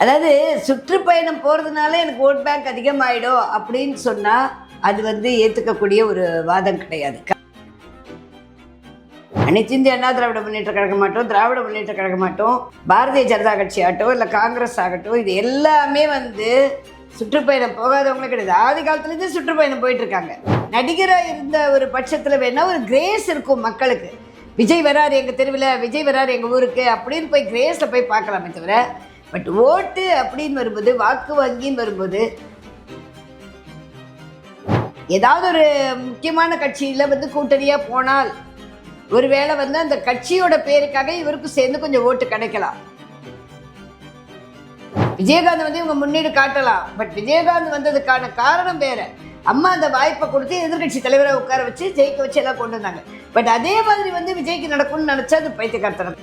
அதாவது சுற்றுப்பயணம் போகிறதுனால எனக்கு ஓட் பேங்க் அதிகமாயிடும் அப்படின்னு சொன்னால் அது வந்து ஏற்றுக்கக்கூடிய ஒரு வாதம் கிடையாது. அனைத்து இந்திய அண்ணா திராவிட முன்னேற்ற கழகம் மாட்டோம் திராவிட முன்னேற்ற கழகம் மாட்டோம் பாரதிய ஜனதா கட்சி ஆகட்டும் இல்லை காங்கிரஸ் ஆகட்டும் இது எல்லாமே வந்து சுற்றுப்பயணம் போகாதவங்களே கிடையாது. ஆதி காலத்துலேருந்தே சுற்றுப்பயணம் போயிட்டுருக்காங்க. நடிகராக இருந்த ஒரு பட்சத்தில் வேணால் ஒரு கிரேஸ் இருக்கும் மக்களுக்கு. விஜய் வராரு எங்கள் தெருவில் விஜய் வராரு எங்கள் ஊருக்கு அப்படின்னு போய் கிரேஸில் போய் பார்க்கலாமே தவிர பட் ஓட்டு அப்படின்னு வரும்போது வாக்கு வங்கின்னு வரும்போது ஏதாவது ஒரு முக்கியமான கட்சியில் வந்து கூட்டணியாக போனால் ஒருவேளை வந்து அந்த கட்சியோட பேருக்காக இவருக்கும் சேர்ந்து கொஞ்சம் ஓட்டு கிடைக்கலாம். விஜயகாந்த் வந்து இவங்க முன்னீடு காட்டலாம். பட் விஜயகாந்த் வந்ததுக்கான காரணம் வேற. அம்மா அந்த வாய்ப்பை கொடுத்து எதிர்கட்சி தலைவரை உட்கார வச்சு ஜெயிக்க வச்சு எல்லாம் கொண்டு வந்தாங்க. பட் அதே மாதிரி வந்து விஜய்க்கு நடக்கும்னு நினைச்சா அது பைத்தியக்காரத்தனம்.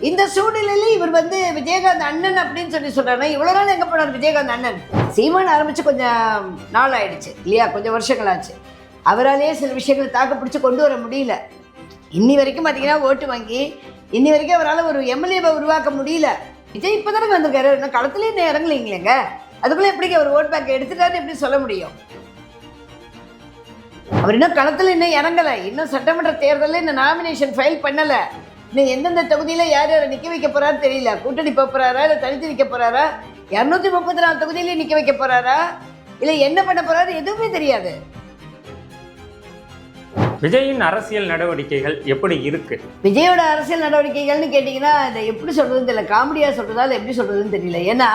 இந்த சூழ்நிலையில இவர் வந்து விஜயகாந்த் அண்ணன் அப்படின்னு சொல்லி சொல்றாருன்னா இவ்வளவு நாள் எங்க போனார் விஜயகாந்த் அண்ணன்? சீமான் ஆரம்பிச்சு கொஞ்சம் நாள் ஆயிடுச்சு இல்லையா? கொஞ்சம் வருஷங்கள் ஆச்சு. அவராலேயே சில விஷயங்களை தாக்கு பிடிச்சு கொண்டு வர முடியல. இன்னி வரைக்கும் பார்த்தீங்கன்னா ஓட்டு வாங்கி இன்னி வரைக்கும் அவரால் ஒரு எம்எல்ஏவை உருவாக்க முடியல. விஜய் இப்போ தானே வந்திருக்காரு? இன்னும் களத்துலேயே இன்னும் இறங்கலைங்களேங்க. அதுக்குள்ளே எப்படிங்க அவர் ஓட் பேங்க் எடுத்துட்டாருன்னு எப்படி சொல்ல முடியும்? அவர் இன்னும் களத்தில் இன்னும் இறங்கலை. இன்னும் சட்டமன்ற தேர்தலில் இந்த நாமினேஷன் ஃபைல் பண்ணலை. இன்னும் எந்தெந்த தொகுதியில் யார் யாரை நிற்க வைக்க போறாரு தெரியல. கூட்டணி போக போறாரா? இல்லை தனித்து நிற்க போறாரா? இரநூத்தி முப்பத்தி நாலு தொகுதியிலேயே நிற்க வைக்க போறாரா? இல்லை என்ன பண்ண போறாரு எதுவுமே தெரியாது. விஜயின் அரசியல் நடவடிக்கைகள் எப்படி இருக்கு? விஜயோட அரசியல் நடவடிக்கைகள்னு கேட்டிங்கன்னா இதை எப்படி சொல்கிறதுன்னு தெரியல. காமெடியாக சொல்கிறதா இல்லை எப்படி சொல்கிறதுன்னு தெரியல. ஏன்னா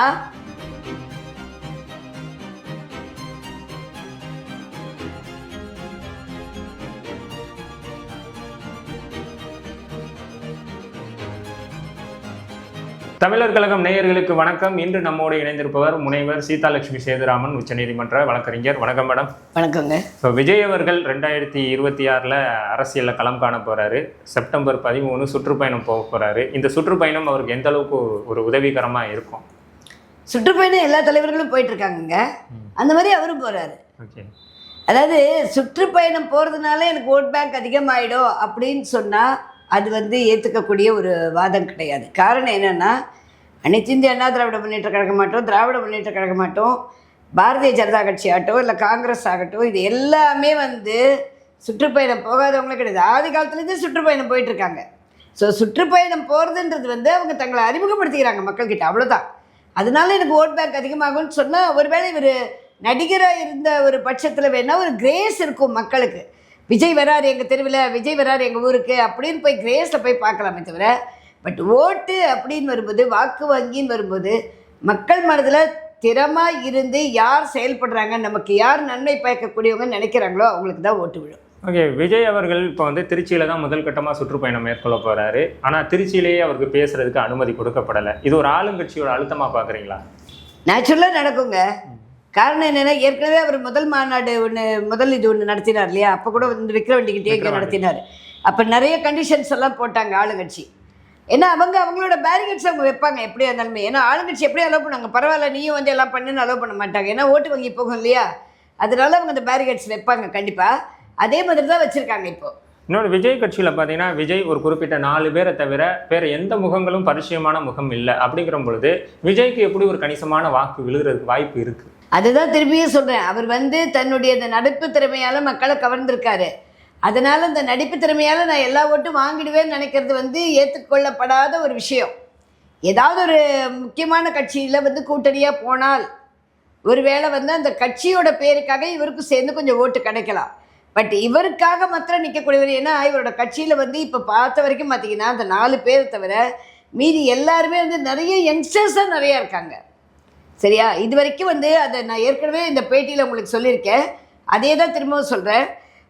தமிழர் கழகம் நேயர்களுக்கு வணக்கம். இன்று நம்மோடு இணைந்திருப்பவர் முனைவர் சீதாலட்சுமி சேதுராமன் உச்சநீதிமன்ற வழக்கறிஞர். வணக்கம் மேடம். வணக்கங்க. இப்போ விஜய் அவர்கள் ரெண்டாயிரத்தி இருபத்தி ஆறில் அரசியலில் களம் காண போறாரு. செப்டம்பர் பதிமூணு சுற்றுப்பயணம் போக போறாரு. இந்த சுற்றுப்பயணம் அவருக்கு எந்த அளவுக்கு ஒரு உதவிகரமாக இருக்கும்? சுற்றுப்பயணம் எல்லா தலைவர்களும் போயிட்டு இருக்காங்கங்க அந்த மாதிரி அவரும் போகிறாரு ஓகே. அதாவது சுற்றுப்பயணம் போகிறதுனால எனக்கு ஓட் பேங்க் அதிகமாயிடும் அப்படின்னு சொன்னால் அது வந்து ஏற்றுக்கக்கூடிய ஒரு வாதம் கிடையாது. காரணம் என்னென்னா அனைத்து இந்திய அண்ணா திராவிட முன்னேற்ற கழக மாட்டோம் திராவிட முன்னேற்ற கழக மாட்டோம் பாரதிய ஜனதா கட்சி ஆகட்டும் இல்லை காங்கிரஸ் ஆகட்டும் இது எல்லாமே வந்து சுற்றுப்பயணம் போகாதவங்களே கிடையாது. ஆதி காலத்துலேருந்தே சுற்றுப்பயணம் போயிட்டுருக்காங்க. ஸோ சுற்றுப்பயணம் போகிறதுன்றது வந்து அவங்க தங்களை அறிமுகப்படுத்திக்கிறாங்க மக்கள்கிட்ட அவ்வளோதான் அதனால எனக்கு ஓட் பேங்க் அதிகமாகும்னு சொன்னால் ஒருவேளை இவர் நடிகராக இருந்த ஒரு பட்சத்தில் வேணால் ஒரு கிரேஸ் இருக்கும் மக்களுக்கு. விஜய் வராரு எங்கள் தெருவில் விஜய் வராரு எங்கள் ஊருக்கு அப்படின்னு போய் கிரேஸில் போய் பார்க்கலாமே தவிர பட் ஓட்டு அப்படின்னு வரும்போது வாக்கு வங்கின்னு வரும்போது மக்கள் மனதில் திறமாக இருந்து யார் செயல்படுறாங்க நமக்கு யார் நன்மை பயக்கக்கூடியவங்க நினைக்கிறாங்களோ அவங்களுக்கு தான் ஓட்டு விழும். ஓகே விஜய் அவர்கள் இப்போ வந்து திருச்சியில தான் முதல் கட்டமாக சுற்றுப்பயணம் மேற்கொள்ள போறாரு. ஆனால் திருச்சியிலேயே அவருக்கு பேசுறதுக்கு அனுமதி கொடுக்கப்படலை. இது ஒரு ஆளுங்கட்சியோட அழுத்தமாக பார்க்குறீங்களா நேச்சுரலாக நடக்குங்க. காரணம் என்னென்னா ஏற்கனவே அவர் முதல் மாநாடு ஒன்று முதல் இது ஒன்று நடத்தினார் இல்லையா? அப்போ கூட வந்து விக்ரவண்டிக்கிட்டே இங்கே. நடத்தினார். அப்போ நிறைய கண்டிஷன்ஸ் எல்லாம் போட்டாங்க ஆளுங்கட்சி. ஏன்னா அவங்க அவங்களோட பேரிகேட்ஸ் அவங்க வைப்பாங்க எப்படியா இருந்தாலுமே. ஏன்னா ஆளுங்கட்சி எப்படியும் அலோவ் பண்ணுவாங்க? பரவாயில்ல நீயும் வந்து எல்லாம் பண்ணுன்னு அலோவ் பண்ண மாட்டாங்க. ஏன்னா ஓட்டு வங்கி போகும் இல்லையா? அதனால அவங்க அந்த பேரிகேட்ஸ் வைப்பாங்க கண்டிப்பாக அதே மாதிரி தான் வச்சுருக்காங்க இப்போ. இன்னொரு விஜய் கட்சியில் பார்த்தீங்கன்னா விஜய் ஒரு குறிப்பிட்ட நாலு பேரை தவிர வேற எந்த முகங்களும் பரிச்சயமான முகம் இல்லை. அப்படிங்கிற பொழுது விஜய்க்கு எப்படி ஒரு கணிசமான வாக்கு விழுகிறதுக்கு வாய்ப்பு இருக்கு? அதுதான் திரும்பியும் சொல்கிறேன் அவர் வந்து தன்னுடைய அந்த நடிப்பு திறமையால் மக்களை கவர்ந்திருக்காரு. அதனால் அந்த நடிப்பு திறமையால் நான் எல்லா ஓட்டும் வாங்கிடுவேன்னு நினைக்கிறது வந்து ஏற்றுக்கொள்ளப்படாத ஒரு விஷயம். ஏதாவது ஒரு முக்கியமான கட்சியில் வந்து கூட்டணியாக போனால் ஒருவேளை வந்து அந்த கட்சியோட பேருக்காக இவருக்கும் சேர்ந்து கொஞ்சம் ஓட்டு கிடைக்கலாம். பட் இவருக்காக மாத்திரம் நிற்கக்கூடியவர் ஏன்னா இவரோட கட்சியில் வந்து இப்போ பார்த்த வரைக்கும் பார்த்தீங்கன்னா அந்த நாலு பேர் தவிர மீதி எல்லாருமே வந்து நிறைய யங்ஸ்டர்ஸாக நிறையா இருக்காங்க. சரியா? இது வரைக்கும் வந்து அதை நான் ஏற்கனவே இந்த பேட்டியில் உங்களுக்கு சொல்லியிருக்கேன். அதே தான் திரும்பவும் சொல்கிறேன்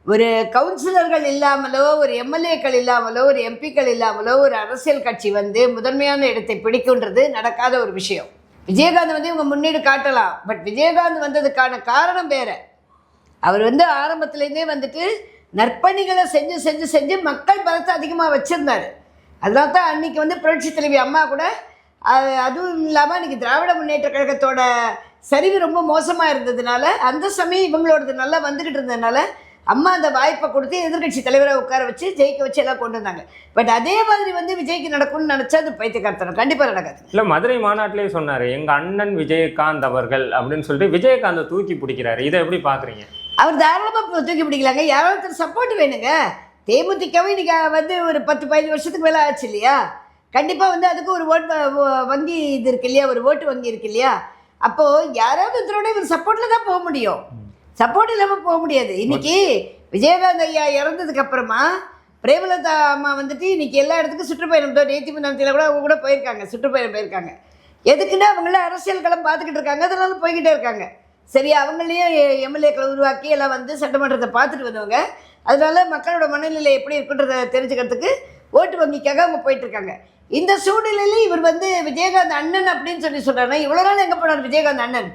ஒரு கவுன்சிலர்கள் இல்லாமலோ ஒரு எம்எல்ஏக்கள் இல்லாமலோ ஒரு எம்பிக்கள் இல்லாமலோ ஒரு அரசியல் கட்சி வந்து முதன்மையான இடத்தை பிடிக்குன்றது நடக்காத ஒரு விஷயம். விஜயகாந்த் வந்து இவங்க முன்னீடு காட்டலாம். பட் விஜயகாந்த் வந்ததுக்கான காரணம் வேற. அவர் வந்து ஆரம்பத்துலேருந்தே வந்துட்டு நற்பணிகளை செஞ்சு செஞ்சு செஞ்சு மக்கள் பலத்தை அதிகமாக வச்சுருந்தாரு. அதனால தான் அன்னைக்கு வந்து புரட்சி தலைவி அம்மா கூட அதுவும் இல்லாமல் அன்றைக்கி திராவிட முன்னேற்ற கழகத்தோட சரிவு ரொம்ப மோசமாக இருந்ததுனால அந்த சமயம் இவங்களோடது நல்லா வந்துக்கிட்டு இருந்ததுனால அம்மா அந்த வாய்ப்பை கொடுத்து எதிர்க்கட்சி தலைவரை உட்கார வச்சு ஜெயிக்க வச்சு எல்லாம் கொண்டு வந்தாங்க. பட் அதே மாதிரி வந்து விஜய்க்கு நடக்கும்னு நினச்சா அது பைத்தியக்காரத்தனம். கண்டிப்பாக நடக்காது. இல்ல மதுரை மாநாட்டிலே சொன்னாரு எங்க அண்ணன் விஜயகாந்த் அவர்கள் அப்படின்னு சொல்லிட்டு விஜயகாந்தை தூக்கி பிடிக்கிறாரு. இதை எப்படி பாக்குறீங்க? அவர் தாராளமாக தூக்கி பிடிக்கலாங்க. யாராவது சப்போர்ட் வேணுங்க. தேமுதிகவே இன்னைக்கு வந்து ஒரு பத்து பதினஞ்சு வருஷத்துக்கு மேலே ஆச்சு இல்லையா? கண்டிப்பாக வந்து அதுக்கு ஒரு ஓட் வ- வ- வங்கி இது இருக்கு இல்லையா? ஒரு ஓட்டு வங்கி இருக்கு இல்லையா? அப்போது யாராவது ஒருத்தரோட இவர் சப்போர்ட்டில் தான் போக முடியும். சப்போர்ட் இல்லாமல் போக முடியாது. இன்னைக்கு விஜயகாந்த் ஐயா இறந்ததுக்கு அப்புறமா பிரேமலதா அம்மா வந்துட்டு இன்னைக்கு எல்லா இடத்துக்கும் சுற்றுப்பயணம் தோ நேத்தி முன்னாத்தில் கூட அவங்க கூட போயிருக்காங்க. சுற்றுப்பயணம் போயிருக்காங்க. எதுக்குன்னா அவங்கள அரசியல் களம் பார்த்துக்கிட்டு இருக்காங்க. அதனால போய்கிட்டே இருக்காங்க. சரி அவங்களையும் எம்எல்ஏக்களை உருவாக்கி எல்லாம் வந்து சட்டமன்றத்தை பார்த்துட்டு வந்தவங்க. அதனால மக்களோட மனநிலை எப்படி இருக்குன்றதை தெரிஞ்சுக்கிறதுக்கு ஓட்டு வங்கிக்காக அவங்க போயிட்டு இருக்காங்க இந்த சூழ்நிலையில இவர் வந்து விஜயகாந்த் அண்ணன் அப்படின்னு சொல்லி சொல்றாருன்னா இவ்வளோ நாள் எங்கே போனார் விஜயகாந்த் அண்ணன்?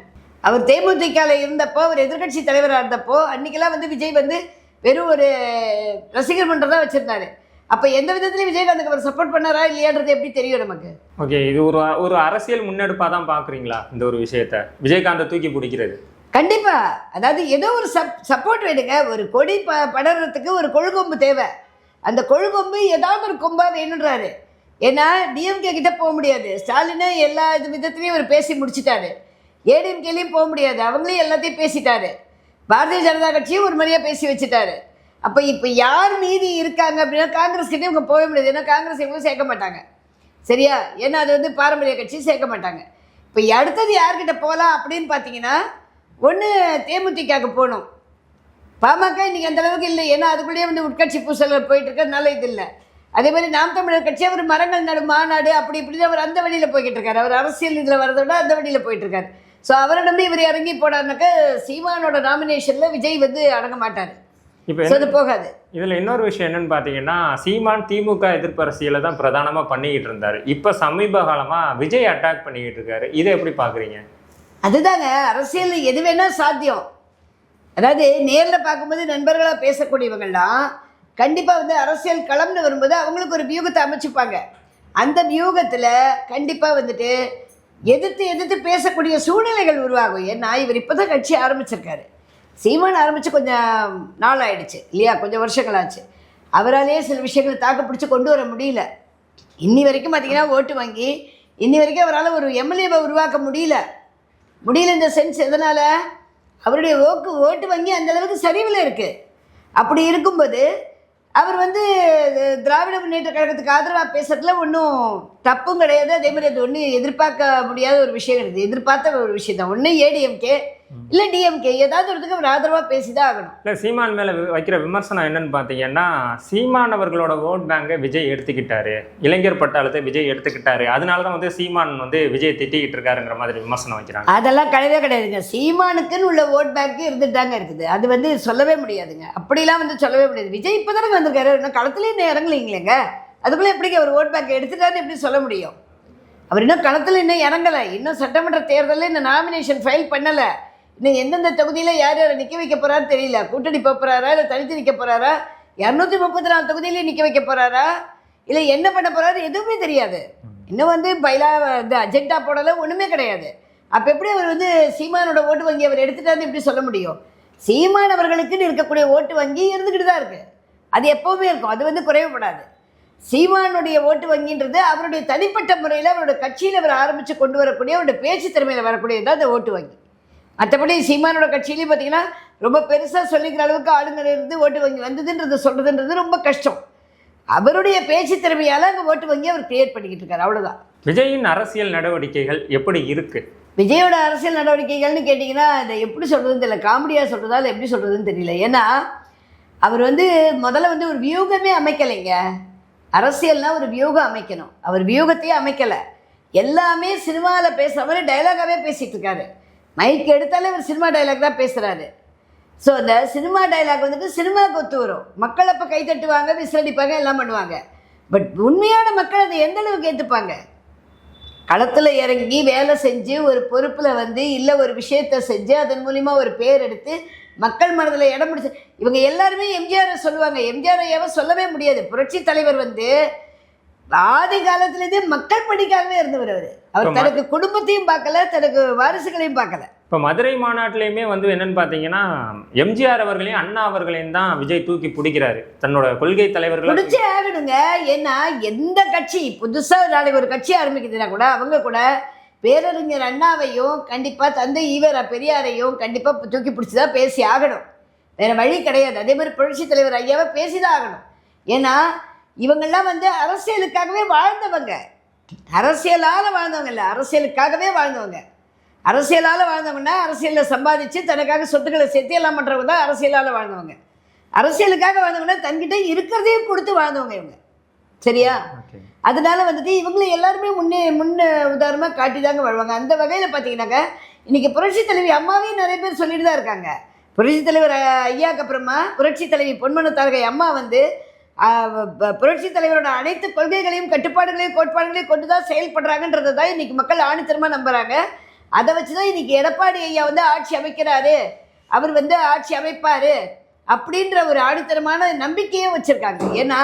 அவர் தேமுதிகவில் இருந்தப்போ அவர் எதிர்க்கட்சி தலைவராக இருந்தப்போ அன்னைக்கெல்லாம் வந்து விஜய் வந்து வெறும் ஒரு ரசிகர் மன்றம் தான் வச்சிருந்தாரு. அப்போ எந்த விதத்துலையும் விஜயகாந்துக்கு அவர் சப்போர்ட் பண்ணாரா இல்லையான்றது எப்படி தெரியும் நமக்கு? ஓகே இது ஒரு ஒரு அரசியல் முன்னெடுப்பா தான் பாக்குறீங்களா இந்த ஒரு விஷயத்த? விஜயகாந்தை தூக்கி பிடிக்கிறது. கண்டிப்பா. அதாவது ஏதோ ஒரு சப் சப்போர்ட் வேணுங்க. ஒரு கொடி ப படறதுக்கு ஒரு கொழுகொம்பு தேவை. அந்த கொழுகொம்பு ஏதாவது ஒரு கொம்பா வேணுன்றாரு ஏன்னா டிஎம்கே கிட்ட போக முடியாது. ஸ்டாலினு எல்லா இது விதத்துலையும் அவர் பேசி முடிச்சிட்டாரு. ஏடிஎம்கேலையும் போக முடியாது. அவங்களையும் எல்லாத்தையும் பேசிட்டாரு. பாரதிய ஜனதா கட்சியும் ஒரு மாதிரியாக பேசி வச்சுட்டாரு. அப்போ இப்போ யார் மீதி இருக்காங்க அப்படின்னா காங்கிரஸ் கிட்டே இவங்க போக முடியாது. ஏன்னா காங்கிரஸ் இவங்களும் சேர்க்க மாட்டாங்க. சரியா? ஏன்னா அது வந்து பாரம்பரிய கட்சி சேர்க்க மாட்டாங்க. இப்போ அடுத்தது யார்கிட்ட போகலாம் அப்படின்னு பார்த்தீங்கன்னா ஒன்று தேமுதிகாவுக்கு போகணும். பாமக இன்னைக்கு அந்த அளவுக்கு இல்லை. ஏன்னா அதுக்குள்ளேயே வந்து உட்கட்சி பூசல் போயிட்டு இருக்கிறதுனால இது இல்லை. அதே மாதிரி நாம் தமிழர் கட்சி அவர் மரங்கள் நடு மாநாடு அப்படி இப்படின்னு அவர் அந்த வழியில் போய்கிட்டு இருக்காரு அவர் அரசியல் இதில் வரதை விட அந்த வழியில் போயிட்டு இருக்காரு ஸோ அவரை நம்பி இவர் இறங்கி போனார்னாக்க சீமானோட நாமினேஷனில் விஜய் வந்து அடங்க மாட்டார். இப்போ அது போகாது. இதுல இன்னொரு விஷயம் என்னன்னு பாத்தீங்கன்னா சீமான் திமுக எதிர்ப்பு அரசியலை தான் பிரதானமா பண்ணிக்கிட்டு இருந்தாரு. இப்ப சமீப காலமா விஜய் அட்டாக் பண்ணிக்கிட்டு இருக்காரு. இதை எப்படி பாக்குறீங்க அதுதாங்க. அரசியல் எது வேணால் சாத்தியம். அதாவது நேரில் பார்க்கும்போது நண்பர்களாக பேசக்கூடியவங்கள்லாம் கண்டிப்பாக வந்து அரசியல் களம்னு வரும்போது அவங்களுக்கு ஒரு வியூகத்தை அமைச்சுப்பாங்க. அந்த வியூகத்தில் கண்டிப்பாக வந்துட்டு எதிர்த்து எதிர்த்து பேசக்கூடிய சூழ்நிலைகள் உருவாகும் ஏன்னா இவர் இப்போ தான் கட்சி ஆரம்பிச்சிருக்காரு. சீமான் ஆரம்பித்து கொஞ்சம் நாள் ஆயிடுச்சு இல்லையா? கொஞ்சம் வருஷங்கள் ஆச்சு அவராலேயே சில விஷயங்களை தாக்கு பிடிச்சி கொண்டு வர முடியல. இன்னி வரைக்கும் பார்த்தீங்கன்னா ஓட்டு வாங்கி இன்னி வரைக்கும் அவரால் ஒரு எம்எல்ஏவை உருவாக்க முடியல. முடியல இந்த சென்ஸ் எதனால்? அவருடைய ஓக்கு ஓட்டு வங்கி அந்தளவுக்கு சரிவில் இருக்குது அப்படி இருக்கும்போது அவர் வந்து திராவிட முன்னேற்ற கழகத்துக்கு ஆதரவாக பேசுறதுல ஒன்றும் தப்பும் கிடையாது. அதே மாதிரி அது ஒன்றும் எதிர்பார்க்க முடியாத ஒரு விஷயம் கிடையாது. எதிர்பார்த்த ஒரு விஷயம் தான் ஒன்று ஏடிஎம்கே இல்லை டிஎம்கே ஏதாவது ஒருத்துக்கு அவர் ஆதரவாக பேசி தான் ஆகணும். இல்ல சீமான் மேல வைக்கிற விமர்சனம் என்னன்னு பாத்தீங்கன்னா சீமான் அவர்களோட ஓட் பேங்கை விஜய் எடுத்துக்கிட்டாரு. இளைஞர் பட்டாளத்தை விஜய் எடுத்துக்கிட்டாரு. அதனாலதான் வந்து சீமான் வந்து விஜய் திட்டிக்கிட்டு இருக்காருங்கிற மாதிரி விமர்சனம் வைக்கிறாங்க. அதெல்லாம் கிடையவே கிடையாதுங்க. சீமானுக்குன்னு உள்ள ஓட் பேங்க் இருந்துட்டு தாங்க இருக்குது. அது வந்து சொல்லவே முடியாதுங்க. அப்படிலாம் வந்து சொல்லவே முடியாது. விஜய் இப்போ தானே வந்திருக்காரு. இன்னும் களத்துலேயே இன்னும் இறங்கலைங்களேங்க அதுக்குள்ளே எப்படிங்க அவர் ஓட் பேங்க் எடுத்துட்டாருன்னு எப்படி சொல்ல முடியும்? அவர் இன்னும் களத்தில் இன்னும் இறங்கலை. இன்னும் சட்டமன்ற தேர்தலில் இன்னும் நாமினேஷன் ஃபைல் பண்ணலை. இன்னும் எந்தெந்த தொகுதியில் யார் யாரை நிற்க வைக்க போகிறான்னு தெரியல. கூட்டணி போகிறாரா இல்லை தனித்து நிற்க போகிறாரா இரநூத்தி முப்பத்தி நாலு தொகுதியிலையும் நிற்க வைக்க போகிறாரா இல்லை என்ன பண்ண போகிறாரு எதுவுமே தெரியாது. இன்னும் வந்து பயிலா இந்த அஜெண்டா போடலை ஒன்றுமே கிடையாது. அப்போ எப்படி அவர் வந்து சீமானோட ஓட்டு வங்கி அவர் எடுத்துட்டாருன்னு எப்படி சொல்ல முடியும்? சீமான் அவர்களுக்குன்னு இருக்கக்கூடிய ஓட்டு வங்கி இருந்துக்கிட்டு தான் இருக்குது அது எப்போவுமே இருக்கும். அது வந்து குறைவுபடாது. சீமானுடைய ஓட்டு வங்கின்றது அவருடைய தனிப்பட்ட முறையில் அவருடைய கட்சியில் அவர் ஆரம்பித்து கொண்டு வரக்கூடிய அவருடைய பேச்சு திறமையில் வரக்கூடியது தான் அந்த ஓட்டு வங்கி. மற்றபடி சீமானோட கட்சியிலையும் பார்த்தீங்கன்னா ரொம்ப பெருசாக சொல்லிக்கிற அளவுக்கு ஆளுநர் இருந்து ஓட்டு வங்கி வந்ததுன்றது சொல்கிறதுன்றது ரொம்ப கஷ்டம். அவருடைய பேச்சு திறமையால் அங்கே ஓட்டு வங்கி அவர் கிரியேட் பண்ணிக்கிட்டு இருக்காரு. அவ்வளோதான் விஜயின் அரசியல் நடவடிக்கைகள் எப்படி இருக்கு? விஜயோட அரசியல் நடவடிக்கைகள்னு கேட்டிங்கன்னா இதை எப்படி சொல்கிறதுன்னு தெரியல. காமெடியாக சொல்கிறதா இல்லை எப்படி சொல்கிறதுன்னு தெரியல. ஏன்னா அவர் வந்து முதல்ல வந்து ஒரு வியூகமே அமைக்கலைங்க. அரசியல்னா ஒரு வியூகம் அமைக்கணும். அவர் வியூகத்தையே அமைக்கலை. எல்லாமே சினிமாவில் பேசுகிற மாதிரி டைலாகாகவே பேசிகிட்டு இருக்காரு. மைக் எடுத்தாலே இவர் சினிமா டைலாக் தான் பேசுகிறாரு ஸோ அந்த சினிமா டைலாக் வந்துட்டு சினிமாவுக்கு ஒத்து வரும். மக்கள் அப்போ கை தட்டுவாங்க விசிலடிப்பாங்க எல்லாம் பண்ணுவாங்க. பட் உண்மையான மக்கள் அதை எந்த அளவுக்கு ஏற்றுப்பாங்க களத்தில் இறங்கி வேலை செஞ்சு ஒரு பொறுப்பில் வந்து இல்லை ஒரு விஷயத்தை செஞ்சு அதன் மூலிமா ஒரு பேர் எடுத்து மக்கள் மனதில் இடம் பிடிச்சி இவங்க எல்லாருமே எம்ஜிஆர் சொல்லுவாங்க. எம்ஜிஆர் ஐயாவை சொல்லவே முடியாது. புரட்சி தலைவர் வந்து ஆதி காலத்துலேருந்தே மக்கள் பணிக்காகவே இருந்தவர் அவர். அவர். தனக்கு குடும்பத்தையும் பார்க்கல தனக்கு வாரிசுகளையும் பார்க்கல. இப்போ மதுரை மாநாட்டிலையுமே வந்து என்னன்னு பார்த்தீங்கன்னா எம்ஜிஆர் அவர்களையும் அண்ணா அவர்களையும் தான் விஜய் தூக்கி பிடிக்கிறாரு. தன்னோட கொள்கை தலைவர்களா பிடிச்சே ஆகணுங்க. ஏன்னா எந்த கட்சி புதுசா நாளைக்கு ஒரு கட்சி ஆரம்பிக்குதுன்னா கூட அவங்க கூட பேரறிஞர் அண்ணாவையும் கண்டிப்பா தந்தை ஈவரா பெரியாரையும் கண்டிப்பா தூக்கி பிடிச்சி தான் பேசி ஆகணும். வேற வழி கிடையாது. அதே மாதிரி புரட்சி தலைவர் ஐயாவை பேசிதான் ஆகணும். ஏன்னா இவங்கெல்லாம் வந்து அரசியலுக்காகவே வாழ்ந்தவங்க. அரசியலால வாழ்ந்தவங்க இல்லை அரசியலுக்காகவே வாழ்ந்தவங்க. அரசியலால வாழ்ந்தவங்கன்னா அரசியலில் சம்பாதிச்சு தனக்காக சொத்துக்களை சேர்த்து எல்லாம் பண்றவங்க தான் அரசியலால வாழ்ந்தவங்க. அரசியலுக்காக வாழ்ந்தவங்கன்னா தன்கிட்ட இருக்கிறதையும் கொடுத்து வாழ்ந்தவங்க இவங்க. சரியா? அதனால வந்துட்டு இவங்களை எல்லாருமே முன்னே முன்ன உதாரணமாக காட்டி தாங்க வாழ்வாங்க. அந்த வகையில் பார்த்தீங்கன்னாக்க இன்னைக்கு புரட்சி தலைவி அம்மாவே நிறைய பேர் சொல்லிட்டு தான் இருக்காங்க. புரட்சி தலைவர் ஐயாக்கு அப்புறமா புரட்சி தலைவி பொன்மன தாரகை அம்மா வந்து புரட்சி தலைவரோட அனைத்து கொள்கைகளையும் கட்டுப்பாடுகளையும் கோட்பாடுகளையும் கொண்டு தான் செயல்படுறாங்கன்றதை தான் இன்னைக்கு மக்கள் ஆணித்தரமாக நம்புகிறாங்க அதை வச்சு தான் இன்னைக்கு எடப்பாடி ஐயா வந்து ஆட்சி அமைக்கிறாரு. அவர் வந்து ஆட்சி அமைப்பார் அப்படின்ற ஒரு ஆணித்தரமான நம்பிக்கையே வச்சுருக்காங்க. ஏன்னா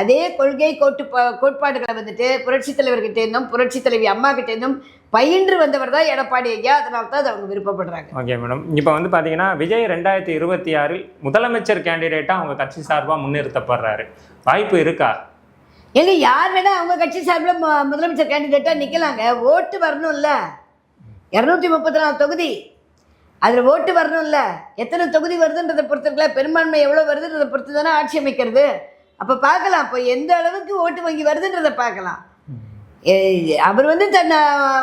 அதே கொள்கை கோட்டு கோட்பாடுகளை வந்துட்டு புரட்சி தலைவர்கிட்டேருந்தும் புரட்சி தலைவி அம்மா கிட்டேருந்தும் பயின்று வந்தவர் தான் எடப்பாடி ஐயா. அதனால தான் அதை அவங்க விருப்பப்படுறாங்க. Okay madam. இப்போ வந்து பார்த்தீங்கன்னா விஜய் ரெண்டாயிரத்தி இருபத்தி ஆறில் முதலமைச்சர் கேண்டிடேட்டாக அவங்க கட்சி சார்பாக முன்னிறுத்தப்படுறாரு. வாய்ப்பு இருக்கா? ஏங்க யார் வேணா அவங்க கட்சி சார்பில் முதலமைச்சர் கேண்டிடேட்டாக நிற்கலாங்க ஓட்டு வரணும்ல. இரநூத்தி முப்பத்தி நாலு தொகுதி. அதில் ஓட்டு வரணும்ல. எத்தனை தொகுதி வருதுன்றதை பொறுத்து இருக்குல்ல பெரும்பான்மை எவ்வளோ வருதுன்றதை பொறுத்து தானே ஆட்சி அமைக்கிறது. அப்போ பார்க்கலாம். அப்போ எந்த அளவுக்கு ஓட்டு வங்கி வருதுன்றதை பார்க்கலாம். அவர் வந்து தன்னை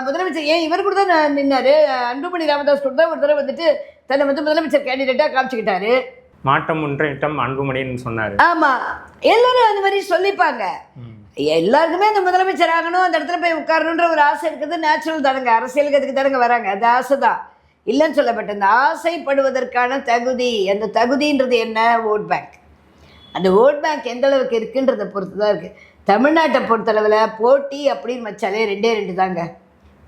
முதலமைச்சர் ஏன் இவர் கூட தான் நின்னாரு? அன்புமணி ராமதாஸ் கூட தான் ஒரு தடவை வந்துட்டு தன்னை வந்து முதலமைச்சர் கேண்டிடேட்டாக காமிச்சுக்கிட்டாரு. மாற்றம் முன்னேற்றம் அன்புமணின்னு சொன்னார். ஆமாம் எல்லாரும் அந்த மாதிரி சொல்லிப்பாங்க. எல்லாருக்குமே அந்த முதலமைச்சர் ஆகணும் அந்த இடத்துல போய் உட்காரணுன்ற ஒரு ஆசை இருக்குது. நேச்சுரல் தானுங்க. அரசியலுக்கு அதுக்கு தானுங்க வராங்க. அது ஆசை தான். இல்லைன்னு சொல்லப்பட்ட அந்த ஆசைப்படுவதற்கான தகுதி அந்த தகுதின்றது என்ன? ஓட் பேங்க் அந்த ஓட் பேங்க் எந்த அளவுக்கு இருக்குன்றதை பொறுத்து தான் இருக்குது தமிழ்நாட்டை பொறுத்தளவில் போட்டி அப்படின்னு வச்சாலே ரெண்டே ரெண்டு தாங்க.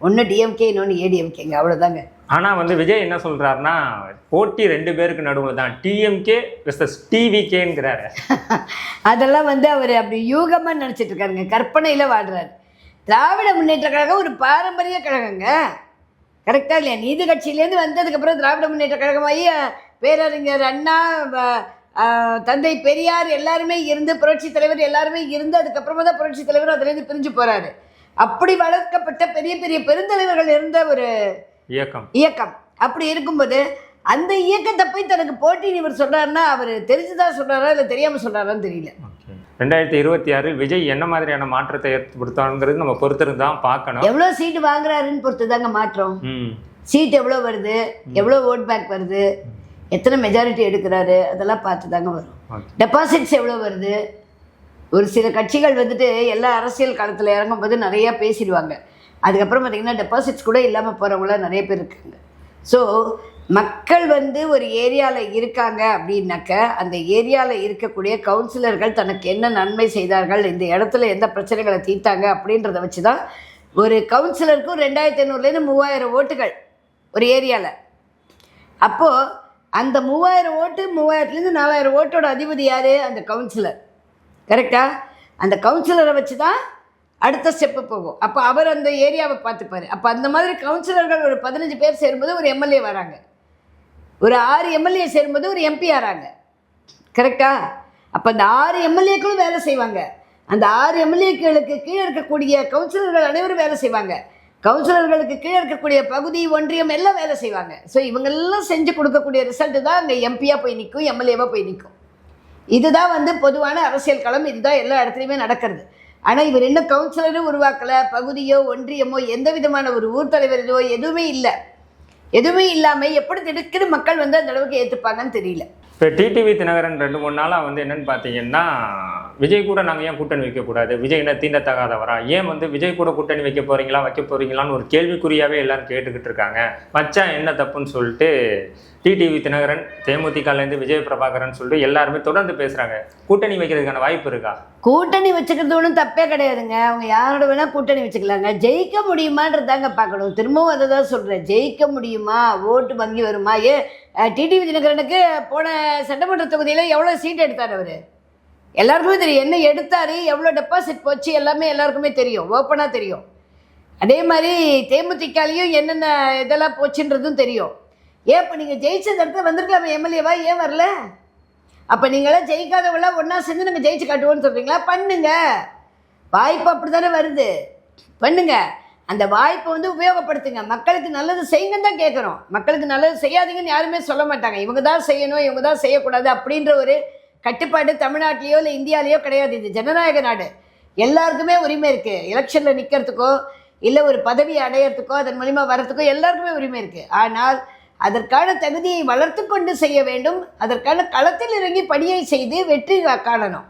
ஒன்று டிஎம்கே இன்னொன்று ஏடிஎம்கேங்க அவ்வளோதாங்க ஆனால் வந்து விஜய் என்ன சொல்றாருன்னா போட்டி ரெண்டு பேருக்கு நடுவில் தான். டிஎம்கே வெர்சஸ் டிவிகேங்கிறாரு அதெல்லாம் வந்து அவர் அப்படி யூகமாக நினச்சிட்டு இருக்காருங்க. கற்பனையில் வாடுறாரு திராவிட முன்னேற்ற கழகம் ஒரு பாரம்பரிய கழகங்க. கரெக்டாக இல்லையா? நீதி கட்சியிலேருந்து வந்ததுக்கப்புறம் திராவிட முன்னேற்ற கழகமாகி பேரறிஞர் அண்ணா தந்தை பெரியார் எல்லாருமே இருந்து புரட்சி தலைவர் எல்லாருமே இருந்து அதுக்கப்புறமா தான் புரட்சி தலைவர் அதுலேருந்து பிரிஞ்சு போகிறாரு அப்படி வளர்க்கப்பட்ட பெரிய பெரிய பெருந்தலைவர்கள் இருந்த ஒரு இயக்கம். இயக்கம். அப்படி இருக்கும்போது அந்த இயக்கத்தை போய் தனக்கு போட்டின்னு இவர் சொல்றாருன்னா அவர் தெரிஞ்சுதான் சொல்றாரா இல்லை தெரியாம சொல்றாரான்னு தெரியல. ரெண்டாயிரத்தி இருபத்தி ஆறில் விஜய் என்ன மாதிரியான மாற்றத்தை ஏற்படுத்தாங்கிறது நம்ம பொறுத்திருந்து தான் பார்க்கணும். எவ்வளோ சீட்டு வாங்குறாருன்னு பொறுத்து தாங்க மாற்றம் சீட் எவ்வளோ வருது எவ்வளோ ஓட் பேங்க் வருது எத்தனை மெஜாரிட்டி எடுக்கிறாரு? அதெல்லாம் பார்த்து தாங்க வரும் டெபாசிட்ஸ் எவ்வளோ வருது? ஒரு சில கட்சிகள் வந்துட்டு எல்லா அரசியல் காலத்தில் இறங்கும்போது நிறையா பேசிடுவாங்க. அதுக்கப்புறம் பார்த்தீங்கன்னா டெபாசிட்ஸ் கூட இல்லாமல் போகிறவங்களாம் நிறைய பேர் இருக்காங்க. ஸோ மக்கள் வந்து ஒரு ஏரியாவில் இருக்காங்க அப்படின்னாக்க அந்த ஏரியாவில் இருக்கக்கூடிய கவுன்சிலர்கள் தனக்கு என்ன நன்மை செய்தார்கள் இந்த இடத்துல எந்த பிரச்சனைகளை தீர்த்தாங்க அப்படின்றத வச்சு தான் ஒரு கவுன்சிலருக்கும் ரெண்டாயிரத்தி ஐநூறுலேருந்து மூவாயிரம் ஓட்டுகள் ஒரு ஏரியாவில் அப்போது அந்த மூவாயிரம் ஓட்டு மூவாயிரத்துலேருந்து நாலாயிரம் ஓட்டோட அதிபதி யார்? அந்த கவுன்சிலர் கரெக்டாக அந்த கவுன்சிலரை வச்சு தான் அடுத்த ஸ்டெப்பு போகும். அப்போ அவர் அந்த ஏரியாவை பார்த்துப்பார். அப்போ அந்த மாதிரி கவுன்சிலர்கள் ஒரு பதினஞ்சு பேர் சேரும்போது ஒரு எம்எல்ஏ வராங்க. ஒரு ஆறு எம்எல்ஏ சேரும்போது ஒரு எம்பி ஆறாங்க. கரெக்டா அப்போ அந்த ஆறு எம்எல்ஏக்களும் வேலை செய்வாங்க. அந்த ஆறு எம்எல்ஏக்களுக்கு கீழே இருக்கக்கூடிய கவுன்சிலர்கள் அனைவரும் வேலை செய்வாங்க. கவுன்சிலர்களுக்கு கீழே இருக்கக்கூடிய பகுதி ஒன்றியம் எல்லாம் வேலை செய்வாங்க. ஸோ இவங்கெல்லாம் செஞ்சு கொடுக்கக்கூடிய ரிசல்ட்டு தான் அங்கே எம்பியாக போய் நிற்கும் எம்எல்ஏவாக போய் நிற்கும் இதுதான் வந்து பொதுவான அரசியல் களம். இதுதான் எல்லா இடத்துலையுமே நடக்கிறது. ஆனால் இவர் இன்னும் கவுன்சிலரும் உருவாக்கலை பகுதியோ ஒன்றியமோ எந்த விதமான ஒரு ஊர் தலைவரோ எதுவுமே இல்லை. எதுவுமே இல்லாமல் எப்படி திடுக்கிட்டு மக்கள் வந்து அந்த அளவுக்கு ஏற்றுப்பாங்கன்னு தெரியல. இப்போ டிடிவி தினகரன் ரெண்டு மூணு நாளாக வந்து என்னன்னு பார்த்தீங்கன்னா விஜய் கூட நாங்கள் ஏன் கூட்டணி வைக்கக்கூடாது விஜய் என்ன தீண்டத்தகாதவரா? ஏன் வந்து விஜய் கூட கூட்டணி வைக்க போகிறீங்களா வைக்க போகிறீங்களான்னு ஒரு கேள்விக்குறியாகவே எல்லாரும் கேட்டுக்கிட்டு இருக்காங்க. மச்சான் என்ன தப்புன்னு சொல்லிட்டு டிடிவி தினகரன் தேமுதிகலேருந்து விஜய் பிரபாகரன் சொல்லிட்டு எல்லாருமே தொடர்ந்து பேசுகிறாங்க கூட்டணி வைக்கிறதுக்கான வாய்ப்பு இருக்கா? கூட்டணி வச்சுக்கிறது ஒன்றும் தப்பே கிடையாதுங்க. அவங்க யாரோட வேணால் கூட்டணி வச்சுக்கலாங்க. ஜெயிக்க முடியுமான்றதாங்க பார்க்கணும். திரும்பவும் அதை தான் சொல்கிறேன் ஜெயிக்க முடியுமா? ஓட்டு வங்கி வருமா? ஏ டிடிவி தினகரனுக்கு போன சட்டமன்ற தொகுதியில் எவ்வளோ சீட் எடுத்தார் அவர்? எல்லாருக்குமே தெரியும். என்ன எடுத்தார் எவ்வளோ டெபாசிட் போச்சு எல்லாமே எல்லாருக்குமே தெரியும். ஓப்பனாக தெரியும். அதே மாதிரி தேமுதிகாலையும் என்னென்ன இதெல்லாம் போச்சுன்றதும் தெரியும். ஏன் இப்போ நீங்கள் ஜெயிச்ச இடத்துல வந்திருக்கலாமே எம்எல்ஏவா? ஏன் வரல? அப்போ நீங்களாம் ஜெயிக்காதவங்களாம் ஒன்றா சேர்ந்து நாங்கள் ஜெயிச்சு காட்டுவோம்னு சொல்கிறீங்களா பண்ணுங்க. வாய்ப்பு அப்படி தானே வருது. பண்ணுங்கள் அந்த வாய்ப்பை வந்து உபயோகப்படுத்துங்க. மக்களுக்கு நல்லது செய்யுங்கன்னு தான் கேட்குறோம் மக்களுக்கு நல்லது செய்யாதீங்கன்னு யாருமே சொல்ல மாட்டாங்க. இவங்க தான் செய்யணும் இவங்க தான் செய்யக்கூடாது அப்படின்ற ஒரு கட்டுப்பாடு தமிழ்நாட்டிலேயோ இல்லை இந்தியாலேயோ கிடையாது. இது ஜனநாயக நாடு. எல்லாருக்குமே உரிமை இருக்குது எலெக்ஷனில் நிற்கிறதுக்கோ இல்லை ஒரு பதவி அடையிறதுக்கோ அதன் மூலிமா வர்றதுக்கோ எல்லாருக்குமே உரிமை இருக்குது ஆனால் அதற்கான தகுதியை வளர்த்து கொண்டு செய்ய வேண்டும். அதற்கான களத்தில் இறங்கி பணியை செய்து வெற்றி காணணும்.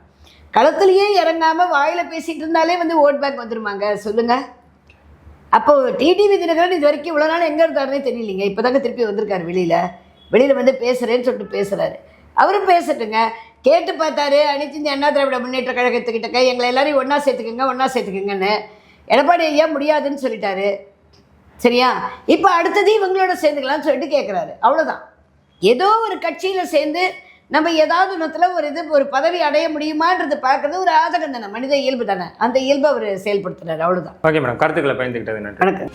களத்திலேயே இறங்காமல் வாயில் பேசிகிட்டு இருந்தாலே வந்து ஓட் பேக் வந்துருமாங்க. சொல்லுங்கள் அப்போ டிடிவி தினகரன் இது வரைக்கும் இவ்வளோ நாள் எங்கே இருந்தாருன்னே தெரியலீங்க. இப்போ தாங்க திருப்பி வந்திருக்காரு வெளியில். வெளியில் வந்து பேசுகிறேன்னு சொல்லிட்டு பேசுகிறாரு அவரும் பேசட்டுங்க. கேட்டு பார்த்தாரு. அனைத்து இந்த அண்ணா திராவிட முன்னேற்ற கழகத்துக்கிட்டக்க எங்களை எல்லாரையும் ஒன்றா சேர்த்துக்குங்க ஒன்றா சேர்த்துக்குங்கன்னு. எடப்பாடி ஐயா முடியாதுன்னு சொல்லிட்டாரு. சரியா? இப்போ அடுத்தது இவங்களோட சேர்ந்துக்கலாம்னு சொல்லிட்டு கேட்குறாரு அவ்வளோதான் ஏதோ ஒரு கட்சியில் சேர்ந்து நம்ம ஏதாவது ஒன்றத்தில் ஒரு இது ஒரு பதவி அடைய முடியுமான்றது பார்க்குறது ஒரு ஆதகம் தானே மனித இயல்பு தானே. அந்த இயல்பை அவர் செயல்படுத்துறாரு அவ்வளோதான் ஓகே மேடம் கருத்துக்களை பயந்துக்கிட்டது வணக்கம்.